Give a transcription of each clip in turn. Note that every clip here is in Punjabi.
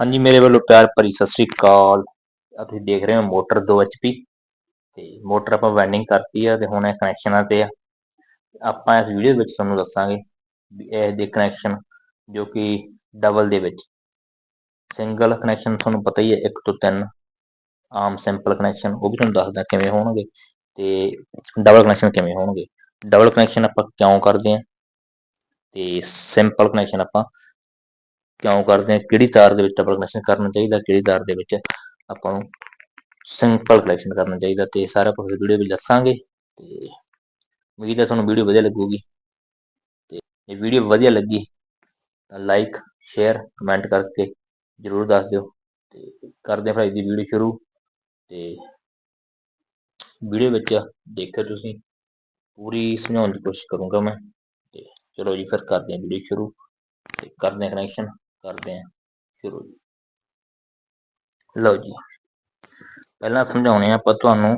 ਹਾਂਜੀ, ਮੇਰੇ ਵੱਲੋਂ ਪਿਆਰ ਭਰੀ ਸਤਿ ਸ੍ਰੀ ਅਕਾਲ। ਆ ਤੁਸੀਂ ਦੇਖ ਰਹੇ ਹੋ ਮੋਟਰ 2 HP ਤੇ ਮੋਟਰ ਆਪਾਂ ਵੈਂਡਿੰਗ ਕਰਤੀ ਆ ਤੇ ਹੁਣ ਇਹ ਕਨੈਕਸ਼ਨਾਂ ਤੇ ਆ। ਆਪਾਂ ਇਸ ਵੀਡੀਓ ਵਿੱਚ ਤੁਹਾਨੂੰ ਦੱਸਾਂਗੇ ਵੀ ਇਹ ਦੇ ਕਨੈਕਸ਼ਨ ਜੋ ਕਿ ਡਬਲ ਦੇ ਵਿੱਚ। ਸਿੰਗਲ ਕਨੈਕਸ਼ਨ ਤੁਹਾਨੂੰ ਪਤਾ ਹੀ ਹੈ 1 ਤੋਂ 3 ਆਮ ਸਿੰਪਲ ਕਨੈਕਸ਼ਨ ਉਹ ਵੀ ਤੁਹਾਨੂੰ ਦੱਸਦਾ ਕਿਵੇਂ ਹੋਣਗੇ ਤੇ ਡਬਲ ਕਨੈਕਸ਼ਨ ਕਿਵੇਂ ਹੋਣਗੇ। ਡਬਲ ਕਨੈਕਸ਼ਨ ਆਪਾਂ ਕਿਉਂ ਕਰਦੇ ਆ? ਤੇ ਸਿੰਪਲ ਕਨੈਕਸ਼ਨ ਆਪਾਂ ਕਿਉਂ ਕਰਦੇ ਹਾਂ ਕਿਹੜੀ ਤਾਰ ਦੇ ਵਿੱਚ ਡਬਲ ਕਨੈਕਸ਼ਨ ਕਰਨਾ ਚਾਹੀਦਾ? ਕਿਹੜੀ ਤਾਰ ਦੇ ਵਿੱਚ ਆਪਾਂ ਨੂੰ ਸਿੰਪਲ ਕਨੈਕਸ਼ਨ ਕਰਨਾ ਚਾਹੀਦਾ? ਤੇ ਸਾਰਾ ਕੁਝ ਵੀਡੀਓ ਵਿੱਚ ਦੱਸਾਂਗੇ। ਤੇ ਉਮੀਦ ਹੈ ਤੁਹਾਨੂੰ ਵੀਡੀਓ ਵਧੀਆ ਲੱਗੂਗੀ। ਤੇ ਇਹ ਵੀਡੀਓ ਵਧੀਆ ਲੱਗੀ, ਤਾਂ ਲਾਈਕ ਸ਼ੇਅਰ ਕਮੈਂਟ ਕਰਕੇ ਜਰੂਰ ਦੱਸ ਦਿਓ। ਤੇ ਕਰਦੇ ਹਾਂ ਭਾਈ ਦੀ ਵੀਡੀਓ ਸ਼ੁਰੂ। ਤੇ ਵੀਡੀਓ ਵਿੱਚ ਦੇਖਿਓ ਤੁਸੀਂ। ਪੂਰੀ ਸਮਝਾਉਣ ਦੀ ਕੋਸ਼ਿਸ਼ ਕਰੂੰਗਾ ਮੈਂ। ਤੇ ਚਲੋ ਜੀ, ਫਿਰ ਕਰਦੇ ਹਾਂ ਵੀਡੀਓ ਸ਼ੁਰੂ। ਤੇ ਕਰਦੇ ਹਾਂ ਕਨੈਕਸ਼ਨ ਕਰਦੇ ਹਾਂ, ਸ਼ੁਰੂ ਲਓ ਜੀ, ਪਹਿਲਾਂ ਸਮਝਾਉਣੇ ਆਪਾਂ ਤੁਹਾਨੂੰ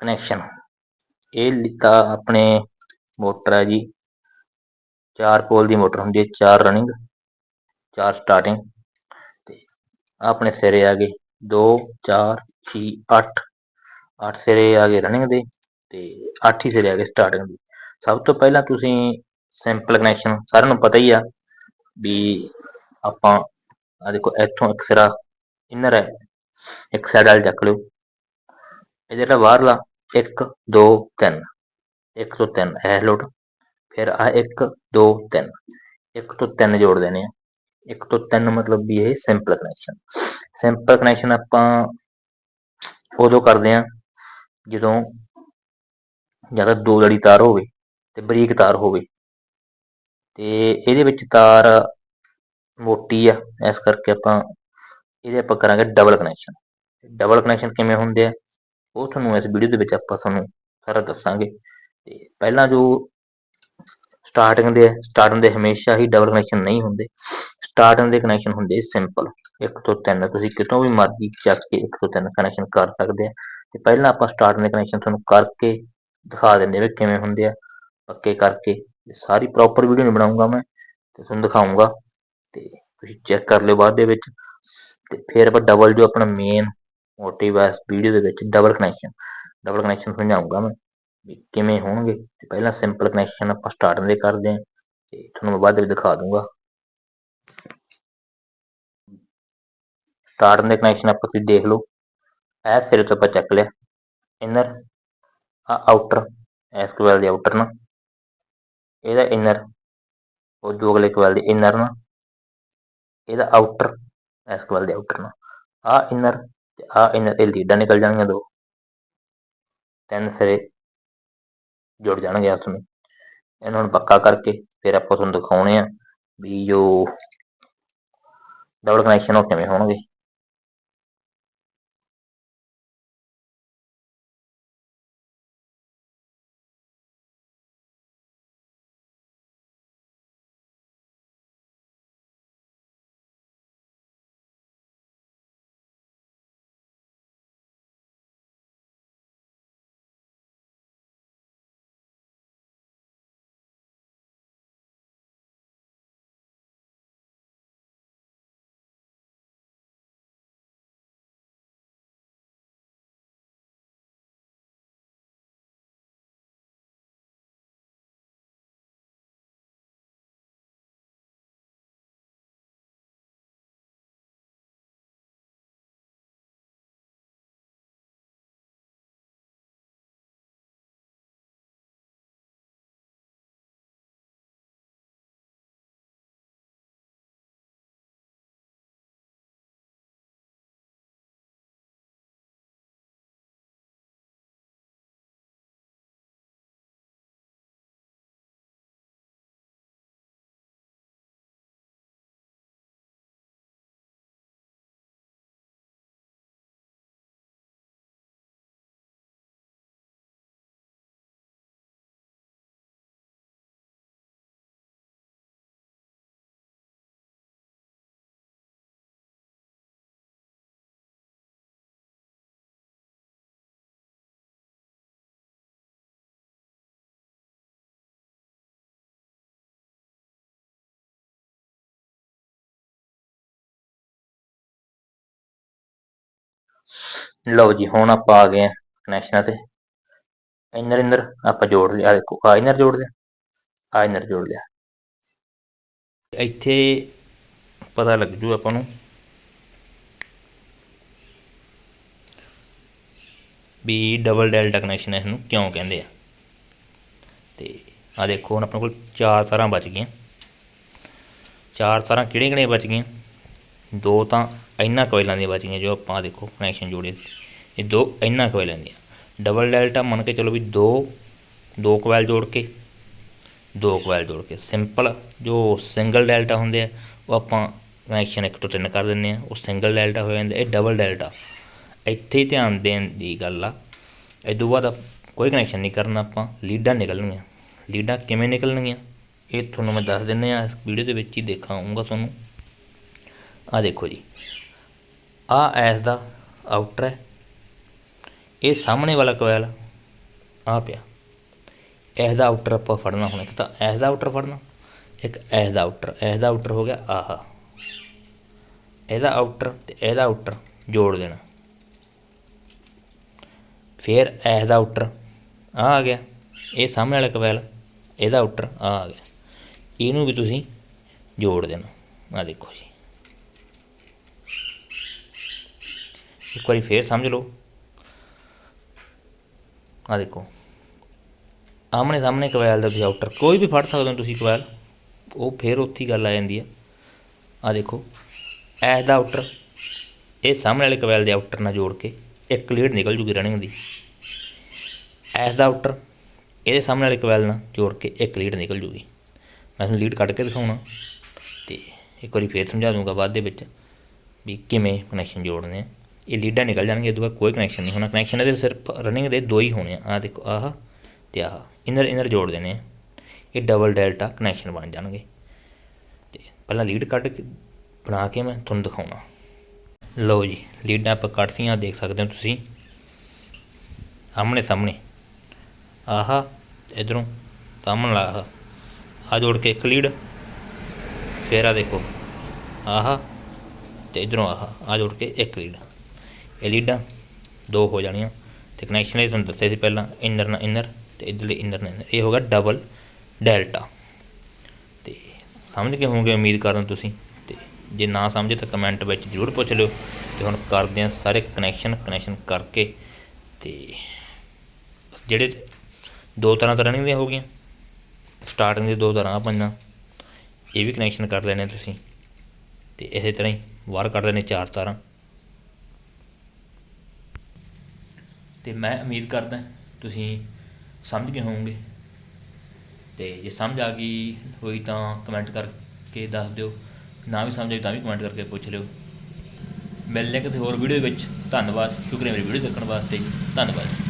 ਕਨੈਕਸ਼ਨ ਇਹ ਲਿੱਤਾ ਆਪਣੇ ਮੋਟਰ ਹੈ ਜੀ। ਚਾਰ ਪੋਲ ਦੀ ਮੋਟਰ ਹੁੰਦੀ ਹੈ, ਚਾਰ ਰਨਿੰਗ ਚਾਰ ਸਟਾਰਟਿੰਗ ਤੇ ਆਪਣੇ ਸਿਰੇ ਆ ਗਏ। 2 4 6 8 8 ਸਿਰੇ ਆ ਗਏ ਰਨਿੰਗ ਦੇ ਤੇ 8 ਹੀ ਸਿਰੇ ਆ ਗਏ ਸਟਾਰਟਿੰਗ ਦੇ। ਸਭ ਤੋਂ ਪਹਿਲਾਂ ਤੁਸੀਂ ਸਿੰਪਲ ਕਨੈਕਸ਼ਨ ਸਾਰਿਆਂ ਨੂੰ ਪਤਾ ਹੀ ਆ ਵੀ ਆਪਾਂ ਆ ਦੇਖੋ, ਇੱਥੋਂ ਇੱਕ ਸਿਰਾ ਇਨਰ ਹੈ, ਇੱਕ ਸਾਈਡ ਵਾਲ ਚੱਕ ਲਿਓ। ਇਹ ਜਿਹੜਾ ਬਾਹਰਲਾ 1 2 3 1 ਤੋਂ 3 ਇਹ ਲੋਡ ਫਿਰ ਆ 1 2 3 1 ਤੋਂ 3 ਜੋੜ ਦੇਣੇ ਆ। 1 ਤੋਂ 3 ਮਤਲਬ ਵੀ ਇਹ ਸਿੰਪਲ ਕਨੈਕਸ਼ਨ ਸਿੰਪਲ ਕਨੈਕਸ਼ਨ ਆਪਾਂ ਉਦੋਂ ਕਰਦੇ ਆ ਜਦੋਂ ਜ਼ਿਆਦਾ ਦੋ ਲੜੀ ਤਾਰ ਹੋਵੇ ਤੇ ਬਰੀਕ ਤਾਰ ਹੋਵੇ। ਤੇ ਇਹਦੇ ਵਿੱਚ ਤਾਰ ਮੋਟੀ ਆ, ਇਸ ਕਰਕੇ ਆਪਾਂ ਇਹਦੇ ਆਪਾਂ ਕਰਾਂਗੇ ਡਬਲ ਕਨੈਕਸ਼ਨ ਡਬਲ ਕਨੈਕਸ਼ਨ ਕਿਵੇਂ ਹੁੰਦੇ ਆ, ਉਹ ਤੁਹਾਨੂੰ ਇਸ ਵੀਡੀਓ ਦੇ ਵਿੱਚ ਆਪਾਂ ਤੁਹਾਨੂੰ ਸਾਰਾ ਦੱਸਾਂਗੇ। ਤੇ ਪਹਿਲਾਂ ਜੋ ਸਟਾਰਟਿੰਗ ਦੇ ਸਟਾਰਟਿੰਗ ਦੇ ਹਮੇਸ਼ਾ ਹੀ ਡਬਲ ਕਨੈਕਸ਼ਨ ਨਹੀਂ ਹੁੰਦੇ। ਸਟਾਰਟਿੰਗ ਦੇ ਕਨੈਕਸ਼ਨ ਹੁੰਦੇ ਸਿੰਪਲ 1 ਤੋਂ 3 ਤੁਸੀਂ ਕਿਤੋਂ ਵੀ ਮਰਜ਼ੀ ਚੱਕ ਕੇ 1 ਤੋਂ 3 ਕਨੈਕਸ਼ਨ ਕਰ ਸਕਦੇ ਆ। ਤੇ ਪਹਿਲਾਂ ਆਪਾਂ ਸਟਾਰਟਿੰਗ ਦੇ ਕਨੈਕਸ਼ਨ ਤੁਹਾਨੂੰ ਕਰਕੇ ਦਿਖਾ ਦਿੰਦੇ ਵੀ ਕਿਵੇਂ ਹੁੰਦੇ ਆ। ਪੱਕੇ ਕਰਕੇ ਸਾਰੀ ਪ੍ਰੋਪਰ ਵੀਡੀਓ ਨਹੀਂ ਬਣਾਉਂਗਾ ਮੈਂ ਤੇ ਤੁਹਾਨੂੰ ਦਿਖਾਉਂਗਾ ਤੇ ਤੁਸੀਂ ਚੈੱਕ ਕਰ ਲਿਓ ਬਾਅਦ ਦੇ ਵਿੱਚ ਤੇ ਫਿਰ ਆਪਾਂ ਡਬਲ ਜੋ ਆਪਣਾ ਮੇਨ ਮੋਟਿਵ ਹੈ ਵੀਡੀਓ ਦੇ ਵਿੱਚ ਡਬਲ ਕਨੈਕਸ਼ਨ ਡਬਲ ਕਨੈਕਸ਼ਨ ਸਮਝਾਉਂਗਾ ਮੈਂ ਵੀ ਕਿਵੇਂ ਹੋਣਗੇ ਤੇ ਪਹਿਲਾਂ ਸਿੰਪਲ ਕਨੈਕਸ਼ਨ ਆਪਾਂ ਸਟਾਰਟ ਦੇ ਕਰਦੇ ਹਾਂ ਤੇ ਤੁਹਾਨੂੰ ਮੈਂ ਬਾਅਦ ਵਿੱਚ ਦਿਖਾ ਦੂੰਗਾ ਸਟਾਰਟ ਦੇ ਕਨੈਕਸ਼ਨ ਆਪਾਂ ਤੁਸੀਂ ਦੇਖ ਲਓ ਇਹ ਸਿਰੇ ਤੋਂ ਆਪਾਂ ਚੱਕ ਲਿਆ ਇਨਰ ਆ ਆਊਟਰ ਇਸ ਕੋਲ ਦੇ ਆਊਟਰ ਨਾ ਇਹਦਾ ਇਨਰ ਉਹ ਜੋ ਅਗਲੇ ਕੋਲ ਦੇ ਇਨਰ ਨਾ ਇਹਦਾ ਆਊਟਰ ਇਸ ਕੋਲ ਦੇ ਆਊਟਰ ਨਾ ਆ ਇਨਰ ਤੇ ਆ ਇਨਰ ਇਹ ਲੀਡਾਂ ਨਿਕਲ ਜਾਣਗੀਆਂ ਦੋ ਤਿੰਨ ਸਿਰੇ ਜੁੜ ਜਾਣਗੇ ਆਪਸ ਵਿੱਚ ਇਹਨਾਂ ਨੂੰ ਪੱਕਾ ਕਰਕੇ ਫਿਰ ਆਪਾਂ ਤੁਹਾਨੂੰ ਦਿਖਾਉਣੇ ਆ ਵੀ ਜੋ ਡਬਲ ਕਨੈਕਸ਼ਨ ਉਹ ਕਿਵੇਂ ਹੋਣਗੇ ਲਓ ਜੀ, ਹੁਣ ਆਪਾਂ ਆ ਗਏ ਆ ਕਨੈਕਸ਼ਨਾਂ ਤੇ। ਇਨਰ ਇਨਰ ਆਪਾਂ ਜੋੜ ਲਿਆ ਦੇਖੋ ਆ ਇਨਰ ਜੋੜ ਲਿਆ ਆ ਇਨਰ ਜੋੜ ਲਿਆ। ਇੱਥੇ ਪਤਾ ਲੱਗ ਜੂ ਆਪਾਂ ਨੂੰ ਵੀ ਡਬਲ ਡੈਲਟਾ ਕਨੈਕਸ਼ਨ ਹੈ ਇਹਨੂੰ ਕਿਉਂ ਕਹਿੰਦੇ ਆ। ਤੇ ਆ ਦੇਖੋ, ਹੁਣ ਆਪਣੇ ਕੋਲ ਚਾਰ ਤਾਰਾਂ ਬਚ ਗਈਆਂ। ਚਾਰ ਤਾਰਾਂ ਕਿਹੜੀਆਂ ਕਿਹੜੀਆਂ ਬਚ ਗਈਆਂ? ਦੋ ਤਾਂ ਇਹਨਾਂ ਕੋਇਲਾਂ ਦੀਆਂ ਬਚ ਗਈਆਂ ਜੋ ਆਪਾਂ ਦੇਖੋ ਕਨੈਕਸ਼ਨ ਜੋੜੇ ਇਹ ਦੋ ਇਹਨਾਂ ਕੋਇਲਾਂ ਦੀਆਂ ਡਬਲ ਡੈਲਟਾ ਮੰਨ ਕੇ ਚਲੋ ਵੀ ਦੋ ਦੋ ਕੋਇਲ ਜੋੜ ਕੇ, ਦੋ ਕੋਇਲ ਜੋੜ ਕੇ। ਸਿੰਪਲ ਜੋ ਸਿੰਗਲ ਡੈਲਟਾ ਹੁੰਦੇ ਆ, ਉਹ ਆਪਾਂ ਕਨੈਕਸ਼ਨ ਇੱਕ ਤੋਂ ਤਿੰਨ ਕਰ ਦਿੰਦੇ ਆ ਉਹ ਸਿੰਗਲ ਡੈਲਟਾ ਹੋ ਜਾਂਦਾ, ਇਹ ਡਬਲ ਡੈਲਟਾ ਇੱਥੇ ਹੀ ਧਿਆਨ ਦੇਣ ਦੀ ਗੱਲ ਆ। ਇਦੋਂ ਬਾਅਦ ਆਪ- ਕੋਈ ਕਨੈਕਸ਼ਨ ਨਹੀਂ ਕਰਨਾ ਆਪਾਂ, ਲੀਡਾਂ ਨਿਕਲਣਗੀਆਂ। ਲੀਡਾਂ ਕਿਵੇਂ ਨਿਕਲਣਗੀਆਂ? ਇਹ ਤੁਹਾਨੂੰ ਮੈਂ ਦੱਸ ਦਿੰਦੇ ਆ ਇਸ ਵੀਡੀਓ ਦੇ ਵਿੱਚ ਹੀ ਦਿਖਾਉਂਗਾ ਤੁਹਾਨੂੰ। ਆ ਦੇਖੋ ਜੀ। ਆ ਐਸ ਦਾ ਆਊਟਰ ਹੈ। ਇਹ ਸਾਹਮਣੇ ਵਾਲਾ ਕੋਇਲ ਆ। ਪਿਆ। ਐਸ ਦਾ ਆਊਟਰ ਆਪਾਂ ਫੜਨਾ ਹੁਣ ਇੱਕ ਤਾਂ। ਐਸ ਦਾ ਆਊਟਰ ਫੜਨਾ। ਇੱਕ ਐਸ ਦਾ ਆਊਟਰ ਐਸ ਦਾ ਆਊਟਰ ਹੋ ਗਿਆ ਆਹਾ। ਇਹਦਾ ਆਊਟਰ ਤੇ ਇਹਦਾ ਆਊਟਰ ਜੋੜ ਦੇਣਾ। ਫਿਰ ਐਸ ਦਾ ਆਊਟਰ ਆ ਆ ਗਿਆ। ਇਹ ਸਾਹਮਣੇ ਵਾਲਾ ਕਵੈਲ ਇਹਦਾ ਆਊਟਰ ਆ ਆ ਗਿਆ। ਇਹਨੂੰ ਵੀ ਤੁਸੀਂ ਜੋੜ ਦੇਣਾ। ਆ ਦੇਖੋ ਜੀ। ਇੱਕ ਵਾਰੀ ਫੇਰ ਸਮਝ ਲਓ। ਆ ਦੇਖੋ। ਆਮਣੇ ਸਾਹਮਣੇ ਕੋਇਲ ਦਾ ਤੁਸੀਂ ਆਊਟਰ ਕੋਈ ਵੀ ਫੜ ਸਕਦੇ ਹੋ ਤੁਸੀਂ ਕੋਇਲ ਉਹ ਫੇਰ ਉੱਥੇ ਗੱਲ ਆ ਜਾਂਦੀ ਹੈ। ਆ ਦੇਖੋ। ਐਸ ਦਾ ਆਊਟਰ ਇਹ ਸਾਹਮਣੇ ਵਾਲੇ ਕਵੈਲ ਦੇ ਆਊਟਰ ਨਾਲ ਜੋੜ ਕੇ ਇੱਕ ਲੀਡ ਨਿਕਲ ਜੂਗੀ ਰਨਿੰਗ ਦੀ। ਐਸ ਦਾ ਆਊਟਰ ਇਹਦੇ ਸਾਹਮਣੇ ਵਾਲੇ ਕਵੈਲ ਨਾਲ ਜੋੜ ਕੇ ਇੱਕ ਲੀਡ ਨਿਕਲ ਜੂਗੀ। ਮੈਂ ਤੁਹਾਨੂੰ ਲੀਡ ਕੱਢ ਕੇ ਦਿਖਾਉਣਾ। ਤੇ ਇੱਕ ਵਾਰੀ ਫੇਰ ਸਮਝਾ ਦੂੰਗਾ ਬਾਅਦ ਦੇ ਵਿੱਚ ਵੀ ਕਿਵੇਂ ਕਨੈਕਸ਼ਨ ਜੋੜਨੇ ਆ। ਇਹ ਲੀਡਾਂ ਨਿਕਲ ਜਾਣਗੇ ਇਹਦੇ ਬਾਅਦ ਕੋਈ ਕਨੈਕਸ਼ਨ ਨਹੀਂ ਹੋਣਾ। ਕਨੈਕਸ਼ਨ ਇਹਦੇ ਸਿਰਫ ਰਨਿੰਗ ਦੇ ਦੋ ਹੀ ਹੋਣੇ ਆ। ਆਹ ਦੇਖੋ, ਆਹ ਤੇ ਆਹ। ਇਨਰ ਇਨਰ ਜੋੜ ਦੇਣੇ ਆ। ਇਹ ਡਬਲ ਡੈਲਟਾ ਕਨੈਕਸ਼ਨ ਬਣ ਜਾਣਗੇ। ਤੇ ਪਹਿਲਾਂ ਲੀਡ ਕੱਢ ਕੇ ਬਣਾ ਕੇ ਮੈਂ ਤੁਹਾਨੂੰ ਦਿਖਾਉਣਾ। ਲਓ ਜੀ, ਲੀਡਾਂ ਆਪਾਂ ਕੱਢਤੀਆਂ ਦੇਖ ਸਕਦੇ ਹੋ ਤੁਸੀਂ। ਸਾਹਮਣੇ ਸਾਹਮਣੇ। ਆਹਾ ਇਧਰੋਂ ਸਾਹਮਣੇ ਲਾ ਆਹ। ਆ ਜੋੜ ਕੇ ਇੱਕ ਲੀਡ ਫੇਰ ਆ ਦੇਖੋ। ਆਹਾ ਤੇ ਇਧਰੋਂ ਆਹ ਆ ਜੋੜ ਕੇ ਇੱਕ ਲੀਡ ਇਹ ਲੀਡਾਂ ਦੋ ਹੋ ਜਾਣੀਆਂ ਤੇ ਕਨੈਕਸ਼ਨ ਇਹ ਤੁਹਾਨੂੰ ਦੱਸਿਆ ਸੀ ਪਹਿਲਾਂ ਇਨਰ ਨਾਲ ਇਨਰ ਤੇ ਇਧਰਲੇ ਇਨਰ ਨਾਲ inner। ਇਹ ਹੋਗਾ ਡਬਲ ਡੈਲਟਾ ਤੇ ਸਮਝ ਗਏ ਹੋਵੋਗੇ ਉਮੀਦ ਕਰਦਾ ਤੁਸੀਂ। ਤੇ ਜੇ ਨਾ ਸਮਝੇ ਤਾਂ ਕਮੈਂਟ ਵਿੱਚ ਜ਼ਰੂਰ ਪੁੱਛ ਲਿਓ। ਤੇ ਹੁਣ ਕਰਦੇ ਹਾਂ ਸਾਰੇ ਕਨੈਕਸ਼ਨ ਕਨੈਕਸ਼ਨ ਕਰਕੇ। ਤੇ ਜਿਹੜੇ ਦੋ ਤਰ੍ਹਾਂ ਤਾਂ ਦੀਆਂ ਹੋ ਗਈਆਂ। ਸਟਾਰਟਿੰਗ ਦੇ ਦੋ ਤਰ੍ਹਾਂ ਆ ਪੰਜਾਂ। ਇਹ ਵੀ ਕਨੈਕਸ਼ਨ ਕਰ ਲੈਣੇ ਤੁਸੀਂ। ਤੇ ਇਸੇ ਤਰ੍ਹਾਂ ਹੀ ਬਾਹਰ ਕੱਢ ਲੈਣੇ ਚਾਰ ਤਾਰਾਂ। ਤੇ ਮੈਂ ਉਮੀਦ ਕਰਦਾ ਤੁਸੀਂ ਸਮਝ ਗਏ ਹੋਵੋਗੇ। ਤੇ ਜੇ ਸਮਝ ਆ ਗਈ ਹੋਈ ਤਾਂ ਕਮੈਂਟ ਕਰਕੇ ਦੱਸ ਦਿਓ। ਨਾ ਵੀ ਸਮਝ ਆਈ ਤਾਂ ਵੀ ਕਮੈਂਟ ਕਰਕੇ ਪੁੱਛ ਲਿਓ। ਮਿਲਦੇ ਹਾਂ ਕਿਸੇ ਹੋਰ ਵੀਡੀਓ ਵਿੱਚ। ਧੰਨਵਾਦ। ਸ਼ੁਕਰੀਆ ਮੇਰੀ ਵੀਡੀਓ ਦੇਖਣ ਵਾਸਤੇ। ਧੰਨਵਾਦ।